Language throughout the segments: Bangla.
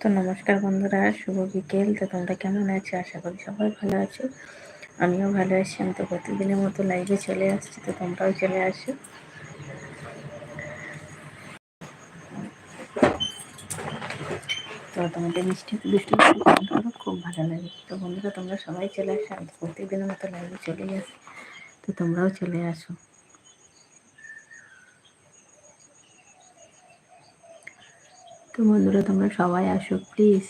তো নমস্কার বন্ধুরা, শুভ বিকেল। তো তোমরা কেমন আছো? আশা করি সবাই ভালো আছো। আমিও ভালো আছি। আমি তো প্রতিদিনের মতো লাইভে চলে আসছি, তো তোমরাও চলে আসো। তো তোমাদের মিষ্টি করো খুব ভালো লাগে। তো বন্ধুরা, তোমরা সবাই চলে আসো। আমি তো প্রত্যেকদিনের মতো লাইভে চলে আসি, তো তোমরাও চলে আসো। তো বন্ধুরা, তোমরা সবাই আসো প্লিজ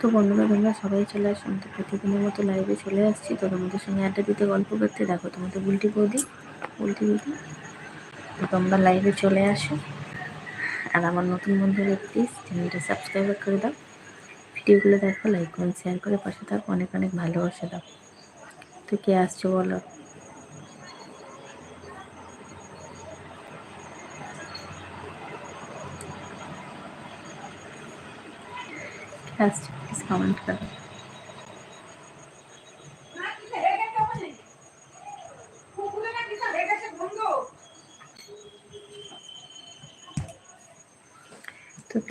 তো বন্ধুরা, তোমরা সবাই চলে আসো। আমি তো প্রতিদিনের মতো লাইভে চলে আসছি। তো তোমাদের সঙ্গে আড্ডা দিতে, গল্প করতে, দেখো তোমাদের বুলটি বৌদি বুলটি বৌদি। তোমরা লাইভে চলে আসো। আর আমার নতুন বন্ধুদের প্লিজ চ্যানেলটা সাবস্ক্রাইব করে দাও। ভিডিওগুলো দেখো লাইক করুন শেয়ার করে পাশে থাকো। অনেক অনেক ভালোবাসা দাও। তো কে আসছো বলো? আসছো? প্লিজ কমেন্ট করো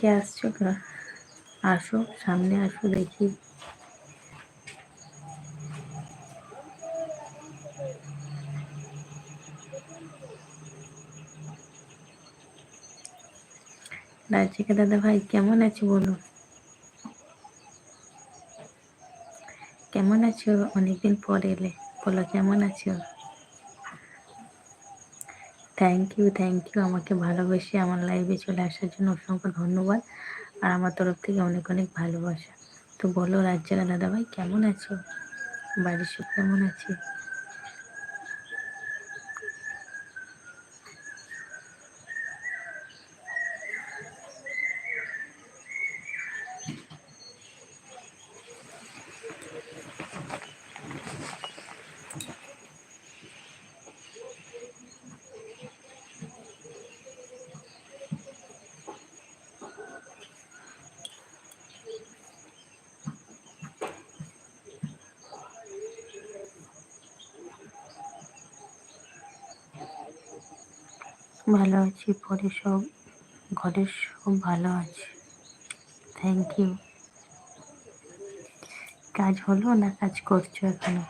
কে আসছো আসো, সামনে আসো দেখি। রাজিকা দাদা ভাই, কেমন আছো বলো? কেমন আছো? অনেকদিন পর এলে। বলো, কেমন আছো? থ্যাংক ইউ থ্যাংক ইউ আমাকে ভালোবেসে আমার লাইভে চলে আসার জন্য অসংখ্য ধন্যবাদ আর আমার তরফ থেকে অনেক অনেক ভালোবাসা। তো বলো রাজ্যের দাদা ভাই কেমন আছো? বাড়ির সব কেমন আছে? ভালো আছি, পরে সব, ঘরের সব ভালো আছে। থ্যাংক ইউ কাজ হলো না কাজ করছ এখনও?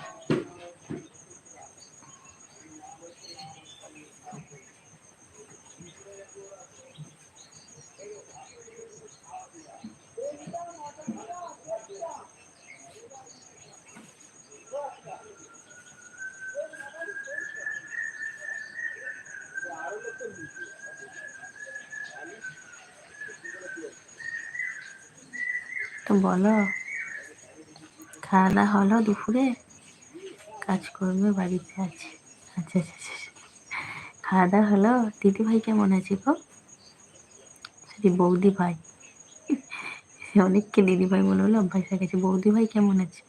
বলো। খাওয়া দাওয়া হলো দুপুরে? কাজ করবে বাড়িতে আছে। আচ্ছা আচ্ছা আচ্ছা খাওয়া দাওয়া হলো? দিদি ভাই কেমন আছে গো? সরি বৌদি ভাই সে অনেককে দিদি ভাই বলে হলো, অভ্যাস হয়ে গেছে। বৌদি ভাই কেমন আছে?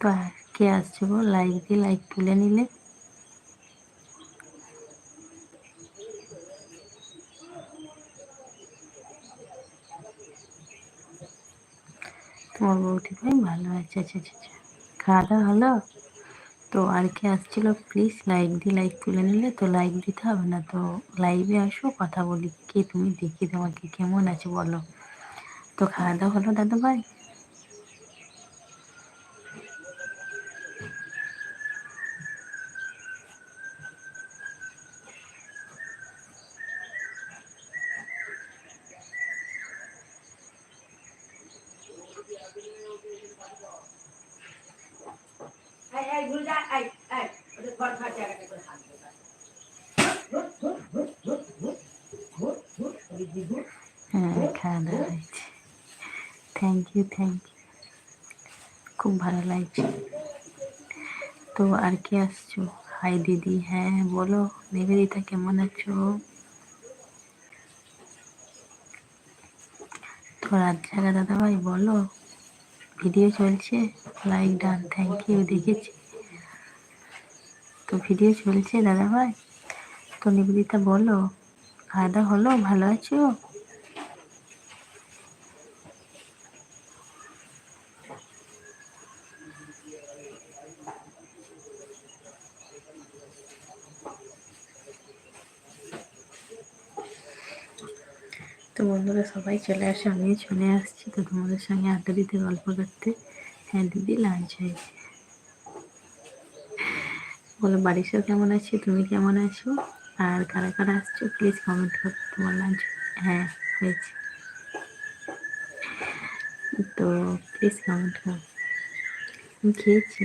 তো কে আসছে গো লাইক দিয়ে লাইক তুলে নিলে। তোমার বৌদি ভাই ভালো আছে আচ্ছা আচ্ছা আচ্ছা। খাওয়া দাওয়া হলো? তো আর কে আসছিল? প্লিজ লাইক দিয়ে লাইক তুলে নিলে। তো লাইক দিতে হবে না, তো লাইভে আসো, কথা বলি। কে তুমি দেখি তোমাকে কেমন আছে বলো। তো খাওয়া দাওয়া হলো দাদা ভাই হ্যাঁ খাওয়া দাওয়া হয়েছে। থ্যাংক ইউ থ্যাংক ইউ খুব ভালো লাগছে। তো আর কি আসছো? হাই দিদি। হ্যাঁ বলো। নিবেদিতা, কেমন আছো? তো রাত জায়গা দাদা ভাই বলো। ভিডিও চলছে? লাইক ডান থ্যাংক ইউ দেখেছি। তো ভিডিও চলছে, দাদা ভাই। তো নিবেদিতা বলো খাওয়া হলো? ভালো আছো? তো বন্ধুরা, সবাই চলে আসে, আমিও চলে আসছি। তো তোমাদের সঙ্গে আড্ডা দিতে, গল্প করতে। হ্যাঁ দিদি লাঞ্চ হয়েছে। বলো, বাড়ির সব কেমন আছে? তুমি কেমন আছো? আর কারা কারা আসছো? প্লিজ কমেন্ট করো, তোমার লাঞ্চ হ্যাঁ হয়েছে। তো প্লিজ কমেন্ট করো। খেয়েছি?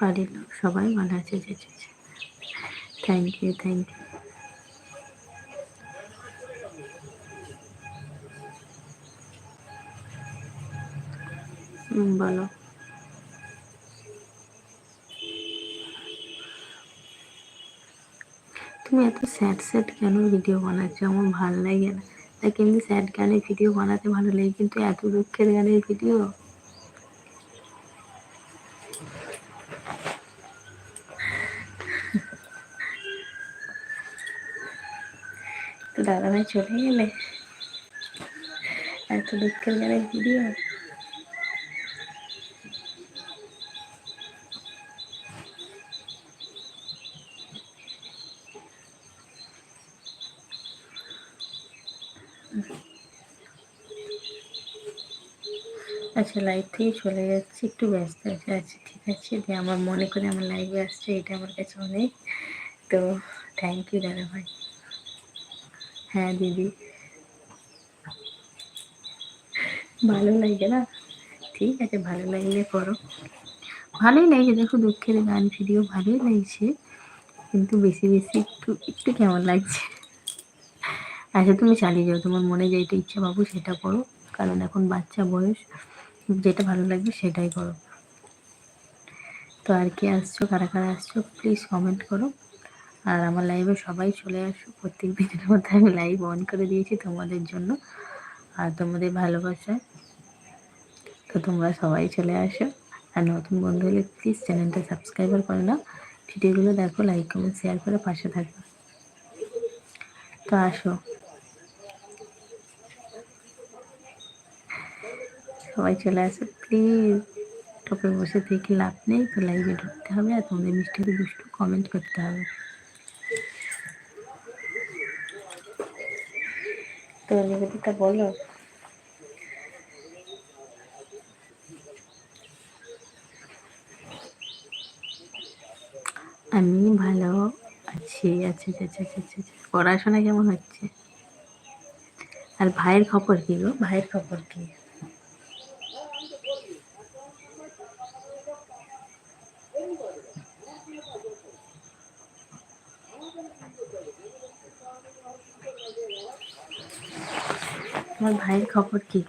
বাড়ির লোক সবাই ভালো আছে যে থ্যাংক ইউ থ্যাংক ইউ বলো। তুমি এত স্যাড স্যাড কেন ভিডিও বানাচ্ছো? আমার ভালো লাগে না। দেখ, এমনি স্যাড গানের ভিডিও বানাতে ভালো লাগে, কিন্তু এত দুঃখের গানের ভিডিও দাদাভাই চলে গেলে। এত দুঃখের গানের ভিডিও আচ্ছা লাইভ থেকে চলে যাচ্ছি, একটু ব্যস্ত আছে। আচ্ছা ঠিক আছে যে আমার মনে করে আমার লাইভে আসছে, এটা আমার কাছে অনেক। তো থ্যাংক ইউ দাদা ভাই হ্যাঁ দিদি। ভালো লাগে না? ঠিক আছে, ভালো লাগলে করো। ভালোই লাগছে দেখো দুঃখের গান ভিডিও ভালোই লাগছে, কিন্তু বেশি বেশি একটু একটু কেমন লাগছে? আচ্ছা তুমি চালিয়ে যাও, তোমার মনে যেটা ইচ্ছা বাবু সেটা করো, কারণ এখন বাচ্চা বয়স, যেটা ভালো লাগবে সেটাই করো। তো আর কি আসছো, কারা কারা আসছো প্লিজ কমেন্ট করো। আর আমার লাইভে সবাই চলে আসো। প্রত্যেক দিনের মধ্যে আমি লাইভ অন করে দিয়েছি তোমাদের জন্য আর তোমাদের ভালোবাসায়। তো তোমরা সবাই চলে আসো। আর নতুন বন্ধু হলে প্লিজ চ্যানেলটা সাবস্ক্রাইবার করে নাও। ভিডিওগুলো দেখো লাইক কমেন্ট শেয়ার করে পাশে থাকবে তো আসো। সবাই চলে আসো প্লিজ টপে বসে থেকে লাভ নেই, তো লাইভে ঢুকতে হবে আর তোমাদের মিষ্টি দুষ্টু কমেন্ট করতে হবে। তো নিবেদিতা বলো। আমি ভালো আছি আচ্ছা আচ্ছা আচ্ছা আচ্ছা আচ্ছা পড়াশোনা কেমন হচ্ছে? আর ভাইয়ের খবর কি গো? ভাইয়ের খবর কি? আমার ভাইয়ের খবর কি?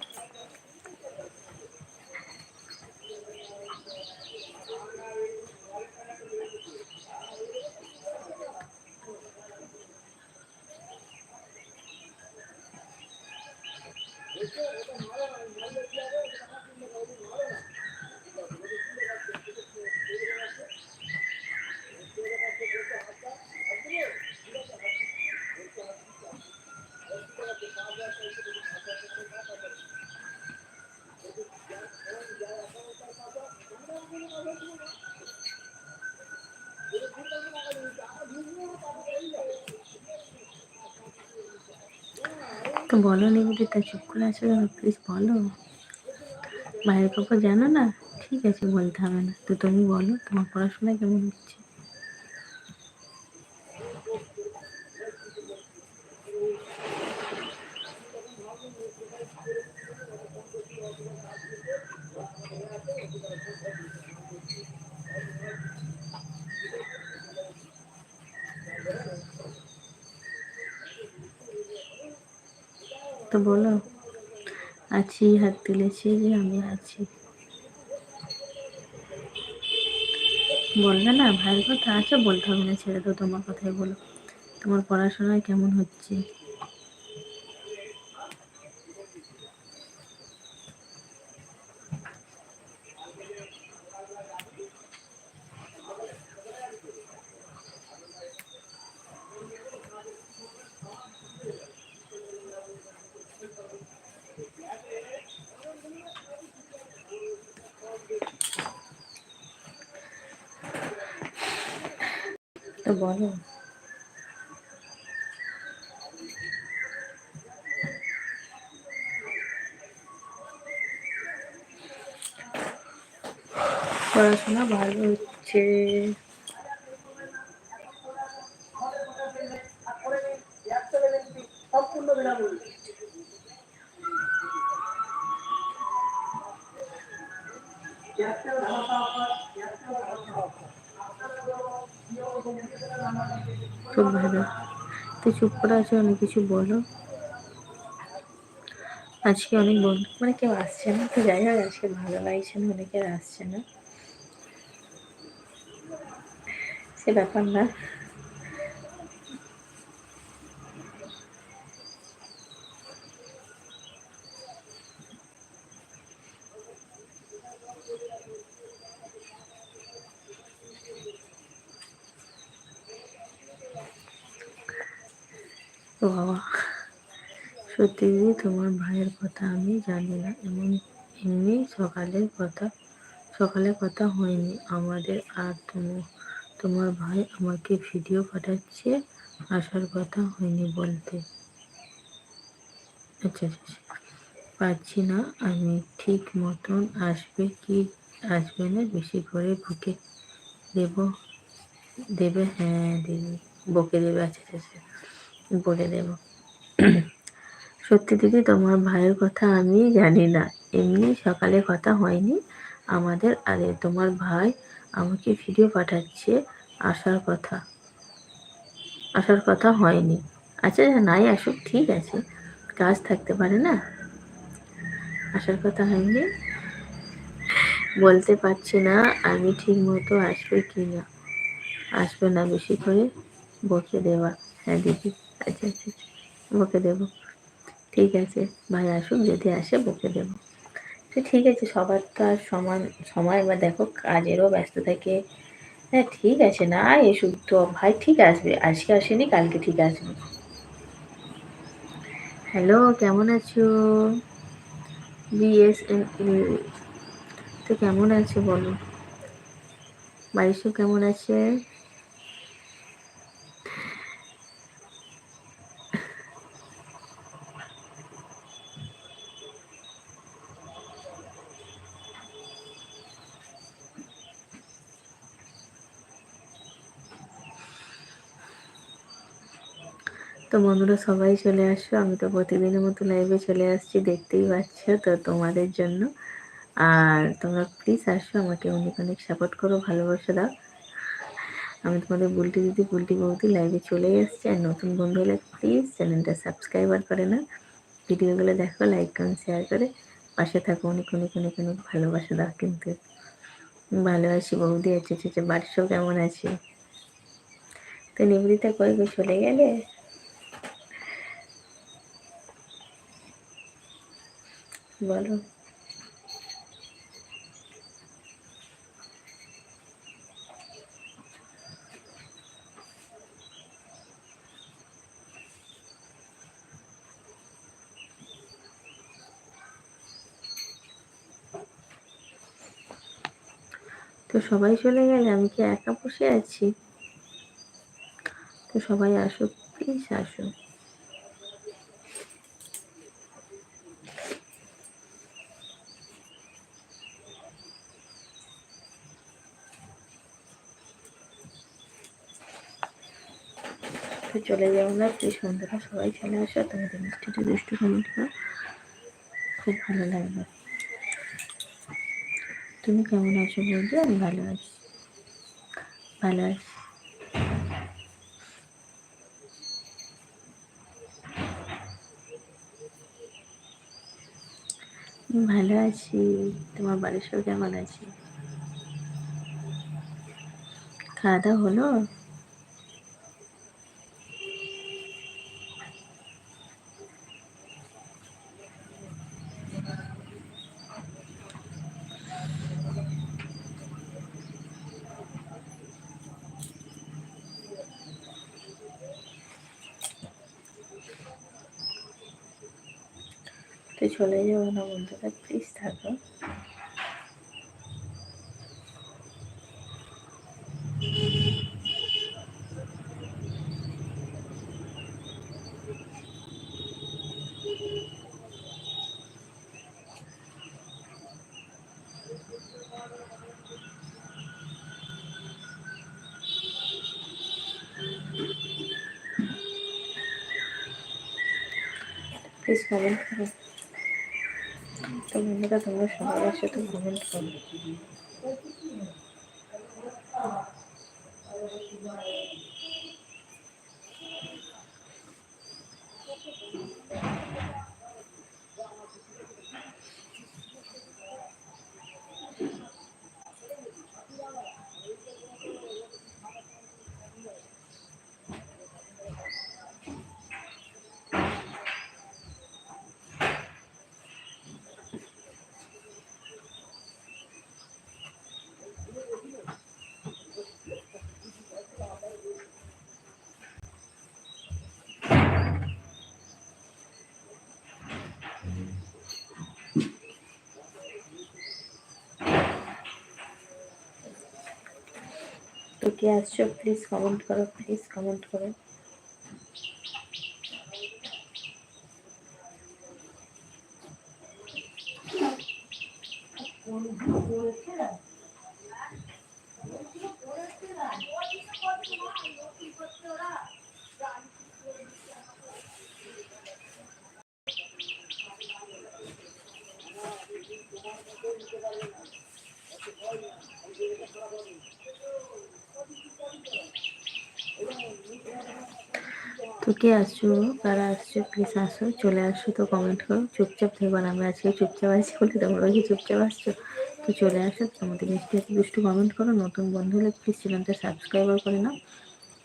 তো বলো নিবেদিতা চুপ করে আছো কেন? প্লিজ বলো। বাইরের পাপা জানো না? ঠিক আছে, বলতে হবে না। তো তুমি বলো তোমার পড়াশোনা কেমন হচ্ছে? তো বলো। আছি, হাত তুলেছি, যে আমি আছি। বলবে না, ভাইয়ের কথা আছে, বলতে হবে না, ছেড়ে তো তোমার কথাই বলো। তোমার পড়াশোনায় কেমন হচ্ছে? তো বলো। পড়াশোনা ভালো হচ্ছে। চুপ করে আছো অনেক কিছু বলো। আজকে অনেক বন্ধু মানে কেউ আসছে না। তো যাই হোক, আজকে ভালো লাগছে না অনেকে আসছে না। সে ব্যাপার না। বাবা। সত্যি দিদি তোমার ভাইয়ের কথা আমি জানি না, এমন এমনি সকালের কথা সকালে কথা হয়নি। আমাদের আর তোমার তোমার ভাই আমাকে ভিডিও পাঠাচ্ছে, আসার কথা হয়নি বলতে। আচ্ছা আচ্ছা। পাচ্ছি না, আমি ঠিক মতন আসবে কি আসবে না বেশি করে বুকে দেব, দেবে? হ্যাঁ দিদি বকে দেবে আচ্ছা আচ্ছা আচ্ছা। বলে দেব। সত্যি দিদি, তোমার ভাইয়ের কথা আমি জানি না। এমনি সকালে কথা হয়নি আমাদের, আরে তোমার ভাই আমাকে ভিডিও পাঠাচ্ছে আসার কথা। আসার কথা হয়নি। আচ্ছা নাই আসুক, ঠিক আছে। কাজ থাকতে পারে না? আসার কথা হয়নি? বলতে পারছি না আমি ঠিক মতো আসবে কি না আসবে না বেশি করে বকে দেওয়া। হ্যাঁ দিদি। আচ্ছা আচ্ছা আচ্ছা। বকে দেবো। ঠিক আছে, ভাই আসুক, যদি আসে বকে দেবো। তো ঠিক আছে, সবার তো আর সমান সময় বা দেখো, কাজেরও ব্যস্ত থাকে। হ্যাঁ ঠিক আছে, না এসুক তো। ভাই ঠিক আসবে, আজকে আসেনি, কালকে ঠিক আসবে। হ্যালো, কেমন আছো? বিএসএন তো কেমন আছে বলো? বাড়ির সব কেমন আছে? তো বন্ধুরা সবাই চলে আসো। আমি তো প্রতিদিনের মতো লাইভে চলে আসছি, দেখতেই পাচ্ছ তো তোমাদের জন্য। আর তোমরা প্লিজ আসো, আমাকে অনেক অনেক সাপোর্ট করো, ভালোবাসা দাও। আমি তোমাদের বুলটি দিদি, বুলটি বৌদি লাইভে চলে এসছি আর নতুন বন্ধু হলে প্লিজ চ্যানেলটা সাবস্ক্রাইবার করে না। ভিডিওগুলো দেখো লাইক কমেন্ট শেয়ার করে পাশে থাকো। অনেক অনেক অনেক অনেক ভালোবাসা দাও কিন্তু। ভালো আছি বৌদি আছে আছে বাড়ির সব কেমন আছে? তো নিবৃত্তা কয়েক চলে গেলে? বলো। তো সবাই চলে গেলে, আমি কি একা বসে আছি? তো সবাই আসো প্লিজ আসো তো চলে যাব না প্লিজ বন্ধুরা, সবাই চলে আসো, তোমাদের মিষ্টিটা দুষ্টু কমেন্ট খুব ভালো লাগবে। তুমি কেমন আছো বলতে আমি ভালো আছি। ভালো আছি। ভালো আছি। তোমার বাড়ির সব কেমন আছে? খাওয়া দাওয়া হলো তো চলে যাব না বন্ধুরা প্লিজ থাকো প্লিজ কমেন্ট করো তো বন্ধুরা তোমরা সবাই তো কমেন্ট করো তো কে আসছো প্লিজ কমেন্ট করো প্লিজ কমেন্ট করো। তো কে আসছো? কারা আসছো? প্লিজ আসো, চলে আসো, তো কমেন্ট করো। চুপচাপ থেকো না, আমরা আজকে চুপচাপ আছি বলে তোমরা কি চুপচাপ আসছো? তো চলে আসো, তোমাদের মিষ্টি একটু দুষ্টু কমেন্ট করো। নতুন বন্ধু হলে প্লিজ চ্যানেলটা সাবস্ক্রাইবার করে নাও।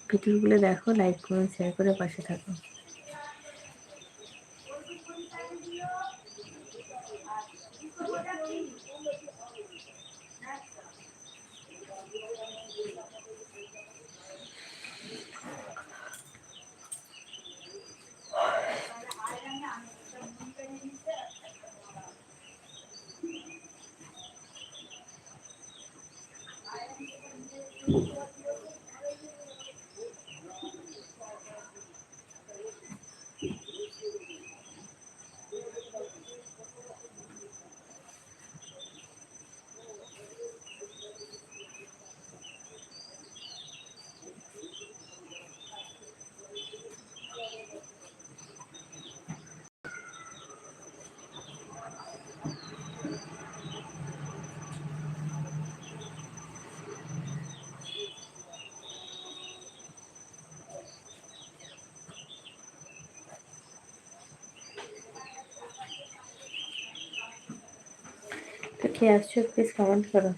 ভিডিওগুলো দেখো লাইক করো শেয়ার করে পাশে থাকো। তো কে আসছো প্লিজ কমেন্ট করো।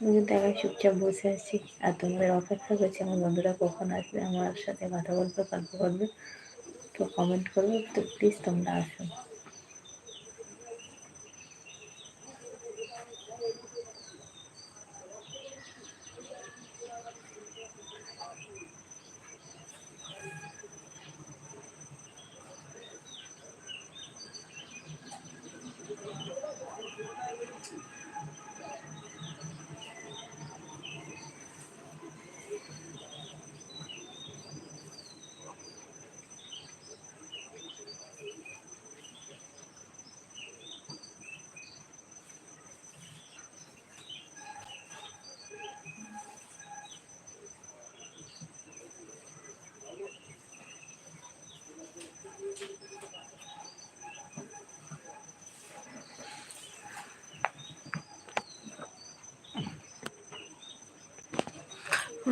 আমি কিন্তু একা চুপচাপ বসে আছি। আর তোমাদের অপেক্ষা করছি, আমার বন্ধুরা কখন আসবে, আমার সাথে কথা বলবে, গল্প করবে, তো কমেন্ট করবে, তো প্লিজ তোমরা আসো।